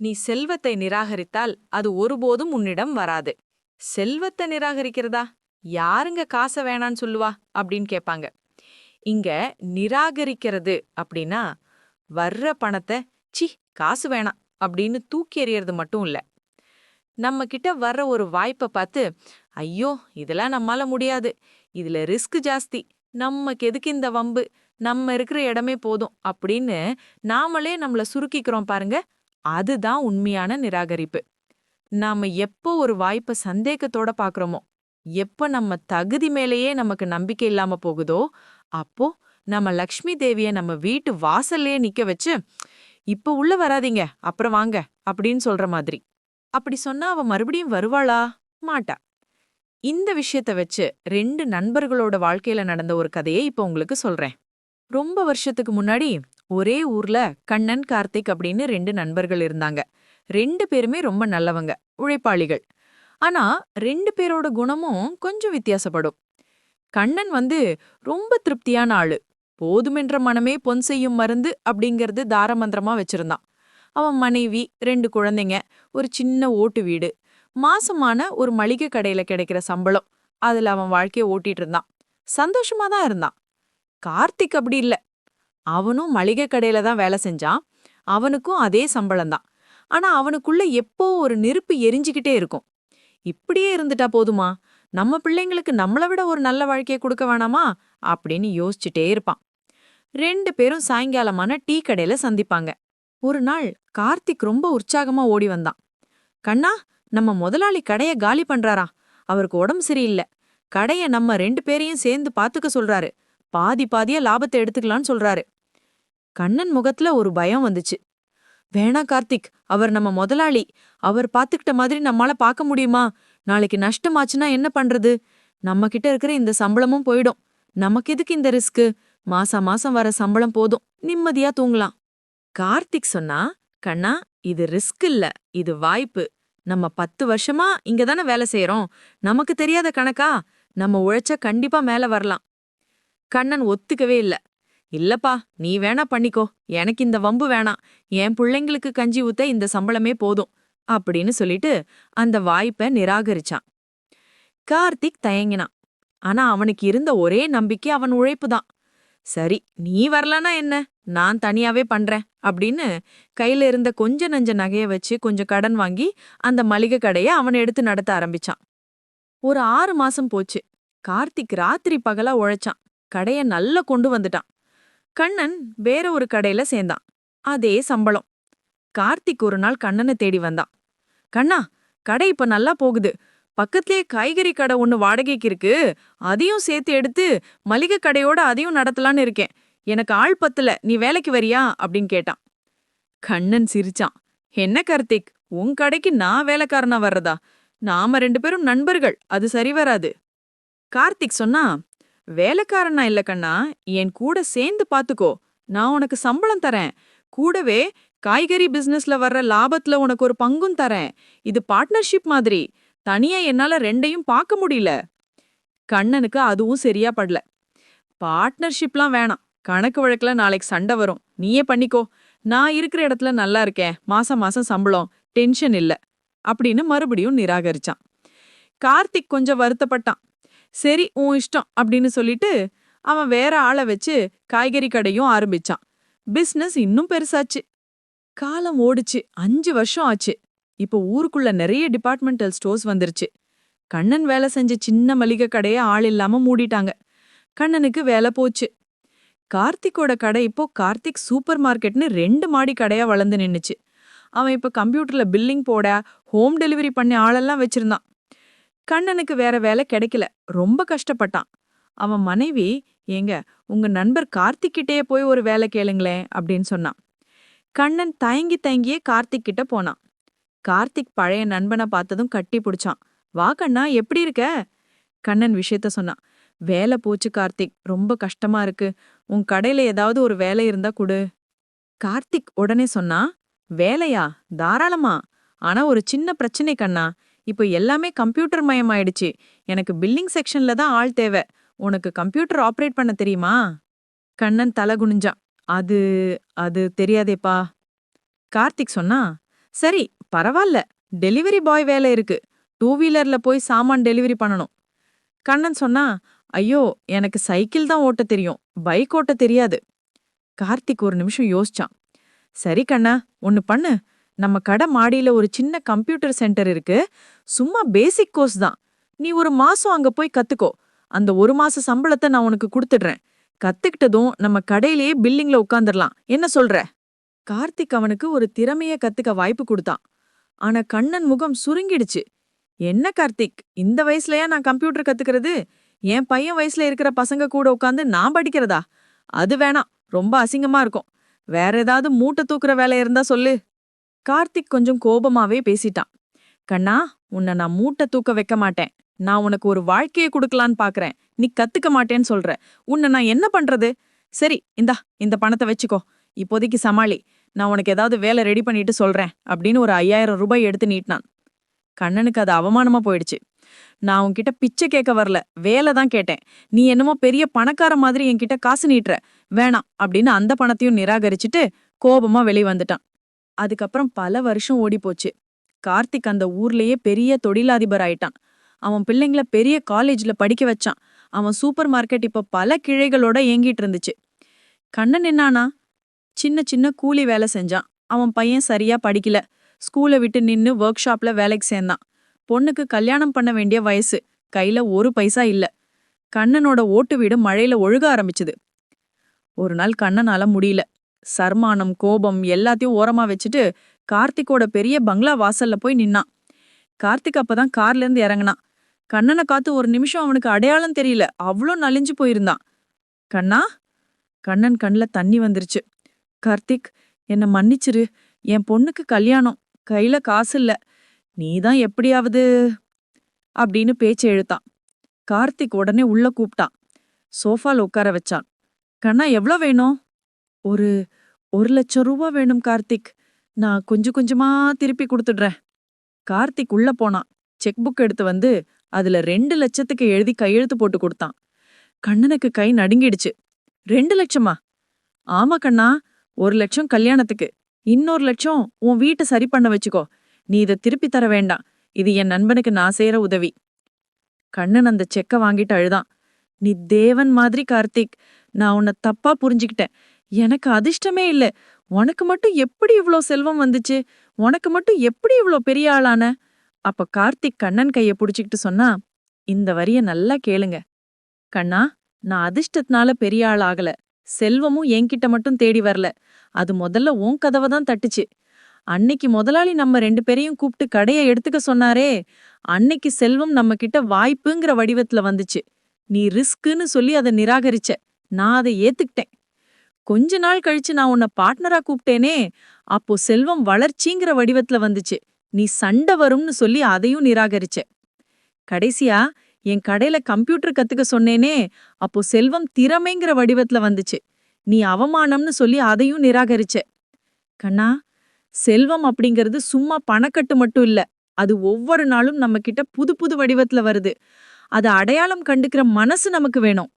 நீ செல்வத்தை நிராகரித்தால் அது ஒருபோதும் உன்னிடம் வராது. செல்வத்தை நிராகரிக்கிறதா? யாருங்க காசை வேணான்னு சொல்லுவா? அப்படின்னு கேட்பாங்க. இங்க நிராகரிக்கிறது அப்படின்னா வர்ற பணத்தை சி காசு வேணாம் அப்படின்னு தூக்கி எறியறது மட்டும் இல்ல. நம்ம கிட்ட வர்ற ஒரு வாய்ப்பை பார்த்து ஐயோ இதெல்லாம் நம்மால முடியாது. இதுல ரிஸ்க் ஜாஸ்தி. நமக்கு எதுக்கு இந்த வம்பு? நம்ம இருக்கிற இடமே போதும் அப்படின்னு நாமளே நம்மள சுருக்கிக்கிறோம் பாருங்க. அதுதான் உண்மையான நிராகரிப்பு. நாம எப்போ ஒரு வாய்ப்பை சந்தேகத்தோட பார்க்குறோமோ எப்போ நம்ம தகுதி மேலேயே நமக்கு நம்பிக்கை இல்லாம போகுதோ அப்போ நம்ம லக்ஷ்மி தேவியை நம்ம வீட்டு வாசல்லையே நிக்க வச்சு இப்போ உள்ள வராதீங்க அப்புறம் வாங்க அப்படின்னு சொல்ற மாதிரி. அப்படி சொன்னா அவ மறுபடியும் வருவாளா? மாட்டா. இந்த விஷயத்த வச்சு ரெண்டு நண்பர்களோட வாழ்க்கையில நடந்த ஒரு கதையை இப்போ உங்களுக்கு சொல்றேன். ரொம்ப வருஷத்துக்கு முன்னாடி ஒரே ஊர்ல கண்ணன் கார்த்திக் அப்படின்னு ரெண்டு நண்பர்கள் இருந்தாங்க. ரெண்டு பேருமே ரொம்ப நல்லவங்க உழைப்பாளிகள். ஆனா ரெண்டு பேரோட குணமும் கொஞ்சம் வித்தியாசப்படும். கண்ணன் வந்து ரொம்ப திருப்தியான ஆளு. போதுமென்ற மனமே பொன் செய்யும் மருந்து அப்படிங்கறது தாரமந்திரமா வச்சிருந்தான். அவன் மனைவி ரெண்டு குழந்தைங்க ஒரு சின்ன ஓட்டு வீடு மாசமான ஒரு மளிகை கடையில கிடைக்கிற சம்பளம். அதுல அவன் வாழ்க்கைய ஓட்டிட்டு இருந்தான். சந்தோஷமா தான் இருந்தான். கார்த்திக் அப்படி இல்ல. அவனும் மளிகை கடையில தான் வேலை செஞ்சான். அவனுக்கும் அதே சம்பளம் தான். ஆனா அவனுக்குள்ள எப்போ ஒரு நெருப்பு எரிஞ்சுக்கிட்டே இருக்கும். இப்படியே இருந்துட்டா போதுமா? நம்ம பிள்ளைங்களுக்கு நம்மளை விட ஒரு நல்ல வாழ்க்கையை கொடுக்க வேணாமா? அப்படின்னு யோசிச்சுட்டே இருப்பான். ரெண்டு பேரும் சாயங்காலமான டீ கடையில சந்திப்பாங்க. ஒரு நாள் கார்த்திக் ரொம்ப உற்சாகமா ஓடி வந்தான். கண்ணா நம்ம முதலாளி கடைய காலி பண்றாரா அவருக்கு உடம்பு சரியில்லை. கடைய நம்ம ரெண்டு பேரையும் சேர்ந்து பாத்துக்க சொல்றாரு. பாதி பாதியா லாபத்தை எடுத்துக்கலான்னு சொல்றாரு. கண்ணன் முகத்துல ஒரு பயம் வந்துச்சு. வேணா கார்த்திக் அவர் நம்ம முதலாளி. அவர் பாத்துக்கிட்ட மாதிரி நம்மால பார்க்க முடியுமா? நாளைக்கு நஷ்டமாச்சுன்னா என்ன பண்றது? நம்ம கிட்ட இருக்கிற இந்த சம்பளமும் போயிடும். நமக்கு எதுக்கு இந்த ரிஸ்க்கு மாசா மாசம் வர சம்பளம் போதும். நிம்மதியா தூங்கலாம். கார்த்திக் சொன்னா கண்ணா இது ரிஸ்க் இல்ல. இது வாய்ப்பு. நம்ம பத்து வருஷமா இங்க தானே வேலை செய்யறோம் நமக்கு தெரியாத கணக்கா? நம்ம உழைச்சா கண்டிப்பா மேல வரலாம். கண்ணன் ஒத்துக்கவே இல்ல. இல்லப்பா நீ வேணா பண்ணிக்கோ. எனக்கு இந்த வம்பு வேணாம் என் பிள்ளைங்களுக்கு கஞ்சி ஊத்த இந்த சம்பளமே போதும். அப்படின்னு சொல்லிட்டு அந்த வாய்ப்பை நிராகரிச்சான். கார்த்திக் தயங்கினான். ஆனா அவனுக்கு இருந்த ஒரே நம்பிக்கை அவன் உழைப்பு தான் சரி நீ வரலனா என்ன? நான் தனியாவே பண்றேன் அப்படின்னு கையில இருந்த கொஞ்ச நஞ்ச நகைய வச்சு கொஞ்சம் கடன் வாங்கி அந்த மளிகை கடையை அவன் எடுத்து நடத்த ஆரம்பிச்சான். ஒரு ஆறு மாசம் போச்சு. கார்த்திக் ராத்திரி பகலா உழைச்சான். கடைய நல்லா கொண்டு வந்துட்டான். கண்ணன் வேற ஒரு கடையில சேர்ந்தான். அதே சம்பளம். கார்த்திக் ஒரு நாள் கண்ணனை தேடி வந்தான். கண்ணா கடை இப்ப நல்லா போகுது. பக்கத்திலே காய்கறி கடை ஒன்னு வாடகைக்கு இருக்கு. அதையும் சேர்த்து எடுத்து மளிகை கடையோட அதையும் நடத்தலான்னு இருக்கேன். எனக்கு ஆள் பத்தல. நீ வேலைக்கு வரியா? அப்படின்னு கேட்டான். கண்ணன் சிரிச்சான். என்ன கார்த்திக்? உன் கடைக்கு நான் வேலைக்காரனா வர்றதா? நாம ரெண்டு பேரும் நண்பர்கள். அது சரி வராது. கார்த்திக் சொன்னா வேலைக்காரனா இல்ல கண்ணா என் கூட சேர்ந்து பாத்துக்கோ. நான் உனக்கு சம்பளம் தரேன். கூடவே காய்கறி பிசினஸ்ல வர்ற லாபத்துல உனக்கு ஒரு பங்கும் தரேன். இது பார்ட்னர்ஷிப் மாதிரி. தனியா என்னால ரெண்டையும் பார்க்க முடியல. கண்ணனுக்கு அதுவும் சரியா படல. பார்ட்னர்ஷிப்லாம் வேணாம். கணக்கு வழக்குல நாளைக்கு சண்டை வரும். நீயே பண்ணிக்கோ. நான் இருக்கிற இடத்துல நல்லா இருக்கேன். மாசம் மாசம் சம்பளம். டென்ஷன் இல்ல. அப்படின்னு மறுபடியும் நிராகரிச்சான். கார்த்திக் கொஞ்சம் வருத்தப்பட்டான். சரி உன் இஷ்டம் அப்படின்னு சொல்லிட்டு அவன் வேற ஆளை வச்சு காய்கறி கடையும் ஆரம்பிச்சான். பிசினஸ் இன்னும் பெருசாச்சு. காலம் ஓடுச்சு. அஞ்சு வருஷம் ஆச்சு. இப்போ ஊருக்குள்ள நிறைய டிபார்ட்மெண்டல் ஸ்டோர்ஸ் வந்துருச்சு. கண்ணன் வேலை செஞ்ச சின்ன மளிகை கடைய ஆள் இல்லாம மூடிட்டாங்க. கண்ணனுக்கு வேலை போச்சு. கார்த்திக்கோட கடை இப்போ கார்த்திக் சூப்பர் மார்க்கெட்னு ரெண்டு மாடி கடையா வளர்ந்து நின்னுச்சு. அவன் இப்ப கம்ப்யூட்டர்ல பில்லிங் போட ஹோம் டெலிவரி பண்ண ஆளெல்லாம் வச்சிருந்தான். கண்ணனுக்கு வேற வேலை கிடைக்கல. ரொம்ப கஷ்டப்பட்டான். அவன் மனைவி ஏங்க உங்க நண்பர் கார்த்திக்கிட்டேயே போய் ஒரு வேலை கேளுங்களேன் அப்படின்னு சொன்னான். கண்ணன் தயங்கி தயங்கியே கார்த்திக் கிட்ட போனான். கார்த்திக் பழைய நண்பனை பார்த்ததும் கட்டி பிடிச்சான். வா கண்ணா எப்படி இருக்க? கண்ணன் விஷயத்த சொன்னான். வேலை போச்சு கார்த்திக். ரொம்ப கஷ்டமா இருக்கு. உன் கடையில ஏதாவது ஒரு வேலை இருந்தா குடு. கார்த்திக் உடனே சொன்னா வேலையா? தாராளமா. ஆனா ஒரு சின்ன பிரச்சனை கண்ணா. இப்போ எல்லாமே கம்ப்யூட்டர் மயம் ஆயிடுச்சு எனக்கு பில்லிங் செக்ஷன்ல தான் ஆள் தேவை. உனக்கு கம்ப்யூட்டர் ஆப்ரேட் பண்ண தெரியுமா? கண்ணன் தலை குனிஞ்சான். அது அது தெரியாதேப்பா. கார்த்திக் சொன்னா சரி பரவாயில்ல டெலிவரி பாய் வேலை இருக்கு. டூ வீலர்ல போய் சாமான் டெலிவரி பண்ணணும். கண்ணன் சொன்னா ஐயோ எனக்கு சைக்கிள் தான் ஓட்ட தெரியும். பைக் ஓட்ட தெரியாது. கார்த்திக் ஒரு நிமிஷம் யோசிச்சான். சரி கண்ணா ஒன்னு பண்ணு. நம்ம கடை மாடியில ஒரு சின்ன கம்ப்யூட்டர் சென்டர் இருக்கு. சும்மா பேசிக் கோர்ஸ் தான். நீ ஒரு மாசம் அங்க போய் கத்துக்கோ. அந்த ஒரு மாச சம்பளத்தை நான் உனக்கு கொடுத்துடுறேன். கத்துக்கிட்டதும் நம்ம கடையிலேயே பில்லிங்ல உட்காந்துடலாம் என்ன சொல்ற? கார்த்திக் அவனுக்கு ஒரு திறமைய கத்துக்க வாய்ப்பு கொடுத்தான். ஆனா கண்ணன் முகம் சுருங்கிடுச்சு. என்ன கார்த்திக்? இந்த வயசுலயா நான் கம்ப்யூட்டர் கத்துக்கிறது? என் பையன் வயசுல இருக்கிற பசங்க கூட உட்காந்து நான் படிக்கிறதா? அது வேணாம். ரொம்ப அசிங்கமா இருக்கும். வேற ஏதாவது மூட்டை தூக்குற வேலை இருந்தா சொல்லு. கார்த்திக் கொஞ்சம் கோபமாவே பேசிட்டான். கண்ணா உன்னை நான் மூட்டை தூக்க வைக்க மாட்டேன். நான் உனக்கு ஒரு வாழ்க்கையை கொடுக்கலான்னு பாக்குறேன். நீ கத்துக்க மாட்டேன்னு சொல்ற. உன்னை நான் என்ன பண்றது? சரி இந்தா இந்த பணத்தை வச்சுக்கோ. இப்போதைக்கு சமாளி. நான் உனக்கு ஏதாவது வேலை ரெடி பண்ணிட்டு சொல்றேன் அப்படின்னு ஒரு ஐயாயிரம் ரூபாய் எடுத்து நீட்டினான். கண்ணனுக்கு அது அவமானமா போயிடுச்சு. நான் உன்கிட்ட பிச்சை கேட்க வரல. வேலை தான் கேட்டேன். நீ என்னமோ பெரிய பணக்கார மாதிரி என்கிட்ட காசு நீட்டுற. வேணாம் அப்படின்னு அந்த பணத்தையும் நிராகரிச்சுட்டு கோபமா வெளியே வந்துட்டான். அதுக்கப்புறம் பல வருஷம் ஓடி போச்சு கார்த்திக் அந்த ஊர்லயே பெரிய தொழிலாதிபர் ஆயிட்டான். அவன் பிள்ளைங்கள பெரிய காலேஜ்ல படிக்க வச்சான். அவன் சூப்பர் மார்க்கெட் இப்ப பல கிளைகளோட இயங்கிட்டு இருந்துச்சு. கண்ணன் என்னானா? சின்ன சின்ன கூலி வேலை செஞ்சான். அவன் பையன் சரியா படிக்கல. ஸ்கூலை விட்டு நின்னு ஒர்க் ஷாப்ல வேலைக்கு சேர்ந்தான். பொண்ணுக்கு கல்யாணம் பண்ண வேண்டிய வயசு. கையில ஒரு பைசா இல்ல. கண்ணனோட ஓட்டு வீடு மழையில ஒழுக ஆரம்பிச்சுது. ஒரு நாள் கண்ணனால முடியல. சர்மானம் கோபம் எல்லாத்தையும் ஓரமா வச்சுட்டு கார்த்திக்கோட பெரிய பங்களா வாசல்ல போய் நின்னான் கார்த்திக் அப்பதான் கார்லேருந்து இறங்கினான். இறங்குனான் கண்ணனை காத்து ஒரு நிமிஷம் அவனுக்கு அடையாளம் தெரியல. அவ்வளோ நலிஞ்சு போயிருந்தான். கண்ணா? கண்ணன் கண்ணில் தண்ணி வந்துருச்சு. கார்த்திக் என்னை மன்னிச்சிரு. என் பொண்ணுக்கு கல்யாணம். கையில காசு இல்ல. நீதான் எப்படியாவது அப்படின்னு பேச்சு எழுத்தான் கார்த்திக் உடனே உள்ள கூப்பிட்டான் சோஃபால உட்கார வச்சான். கண்ணா எவ்வளோ வேணும்? ஒரு ஒரு லட்சம் ரூபா வேணும் கார்த்திக். நான் கொஞ்சம் கொஞ்சமா திருப்பி கொடுத்துடுறேன். கார்த்திக் உள்ள போனான் செக் புக் எடுத்து வந்து அதுல ரெண்டு லட்சத்துக்கு எழுதி கையெழுத்து போட்டு கொடுத்தான். கண்ணனுக்கு கை நடுங்கிடுச்சு. ரெண்டு லட்சமா? ஆமா கண்ணா ஒரு லட்சம் கல்யாணத்துக்கு. இன்னொரு லட்சம் உன் வீட்டை சரி பண்ண வச்சுக்கோ. நீ இதை திருப்பி தர வேண்டாம். இது என் நண்பனுக்கு நான் செய்யற உதவி. கண்ணன் அந்த செக்க வாங்கிட்டு அழுதான். நீ தேவன் மாதிரி கார்த்திக். நான் உன்னை தப்பா புரிஞ்சுக்கிட்டேன். எனக்கு அதிர்ஷ்டமே இல்ல. உனக்கு மட்டும் எப்படி இவ்ளோ செல்வம் வந்துச்சு? உனக்கு மட்டும் எப்படி இவ்ளோ பெரிய ஆளான? அப்ப கார்த்திக் கண்ணன் கைய புடிச்சுக்கிட்டு சொன்னா இந்த வரிய நல்லா கேளுங்க. கண்ணா நான் அதிர்ஷ்டத்தினால பெரிய ஆள் ஆகல. செல்வமும் என்கிட்ட மட்டும் தேடி வரல. அது முதல்ல உன் கதவை தான் தட்டுச்சு. அன்னைக்கு முதலாளி நம்ம ரெண்டு பேரையும் கூப்பிட்டு கடைய எடுத்துக்க சொன்னாரே. அன்னைக்கு செல்வம் நம்ம கிட்ட வாய்ப்புங்கிற வடிவத்துல வந்துச்சு. நீ ரிஸ்க்குன்னு சொல்லி அதை நிராகரிச்ச. நான் அதை ஏத்துக்கிட்டேன். கொஞ்ச நாள் கழிச்சு நான் உன்னை பார்ட்னரா கூப்பிட்டேனே அப்போ செல்வம் வளர்ச்சிங்கிற வடிவத்துல வந்துச்சு. நீ சண்டை வரும்னு சொல்லி அதையும் நிராகரிச்ச. கடைசியா என் கடையில கம்ப்யூட்டர் கத்துக்க சொன்னேனே அப்போ செல்வம் திறமைங்கிற வடிவத்துல வந்துச்சு. நீ அவமானம்னு சொல்லி அதையும் நிராகரிச்ச. கண்ணா செல்வம் அப்படிங்கிறது சும்மா பணக்கட்டு மட்டும் இல்ல. அது ஒவ்வொரு நாளும் நம்ம கிட்ட புது புது வடிவத்துல வருது. அதை அடையாளம் கண்டுக்கிற மனசு நமக்கு வேணும்.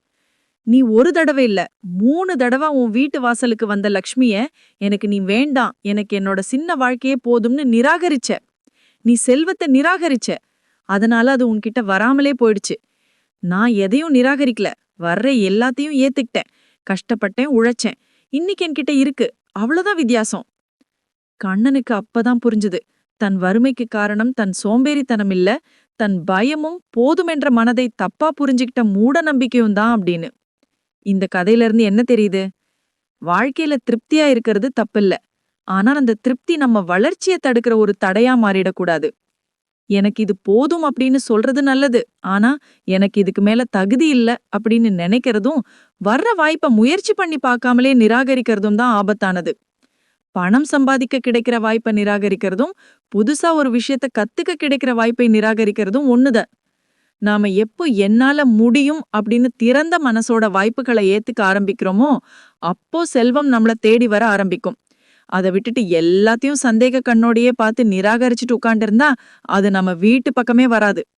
நீ ஒரு தடவை இல்ல மூணு தடவை உன் வீட்டு வாசலுக்கு வந்த லக்ஷ்மிய எனக்கு நீ வேண்டாம் எனக்கு என்னோட சின்ன வாழ்க்கையே போதும்னு நிராகரிச்ச. நீ செல்வத்தை நிராகரிச்ச. அதனால அது உன்கிட்ட வராமலே போயிடுச்சு. நான் எதையும் நிராகரிக்கல. வர்ற எல்லாத்தையும் ஏத்துக்கிட்டேன். கஷ்டப்பட்டேன் உழைச்சேன். இன்னைக்கு என்கிட்ட இருக்கு. அவ்வளவுதான் வித்தியாசம். கண்ணனுக்கு அப்பதான் புரிஞ்சுது. தன் வறுமைக்கு காரணம் தன் சோம்பேறித்தனம் இல்ல. தன் பயமும் போதுமென்ற மனதை தப்பா புரிஞ்சுக்கிட்ட மூட நம்பிக்கையும் தான் அப்படின்னு. இந்த கதையில இருந்து என்ன தெரியுது? வாழ்க்கையில திருப்தியா இருக்கிறது தப்பில்ல. ஆனா அந்த திருப்தி நம்ம வளர்ச்சியை தடுக்கிற ஒரு தடையா மாறிடக்கூடாது. எனக்கு இது போதும் அப்படின்னு சொல்றது நல்லது. ஆனா எனக்கு இதுக்கு மேல தகுதி இல்ல அப்படின்னு நினைக்கிறதும் வர்ற வாய்ப்பை முயற்சி பண்ணி பார்க்காமலே நிராகரிக்கிறதும் தான் ஆபத்தானது. பணம் சம்பாதிக்க கிடைக்கிற வாய்ப்பை நிராகரிக்கிறதும் புதுசா ஒரு விஷயத்த கத்துக்க கிடைக்கிற வாய்ப்பை நிராகரிக்கிறதும் ஒண்ணுதான். நாம எப்போ என்னால முடியும் அப்படின்னு திறந்த மனசோட வாய்ப்புகளை ஏத்துக்க ஆரம்பிக்கிறோமோ அப்போ செல்வம் நம்மள தேடி வர ஆரம்பிக்கும். அதை விட்டுட்டு எல்லாத்தையும் சந்தேக கண்ணோடையே பார்த்து நிராகரிச்சுட்டு உட்காண்டிருந்தா அது நம்ம வீட்டு பக்கமே வராது.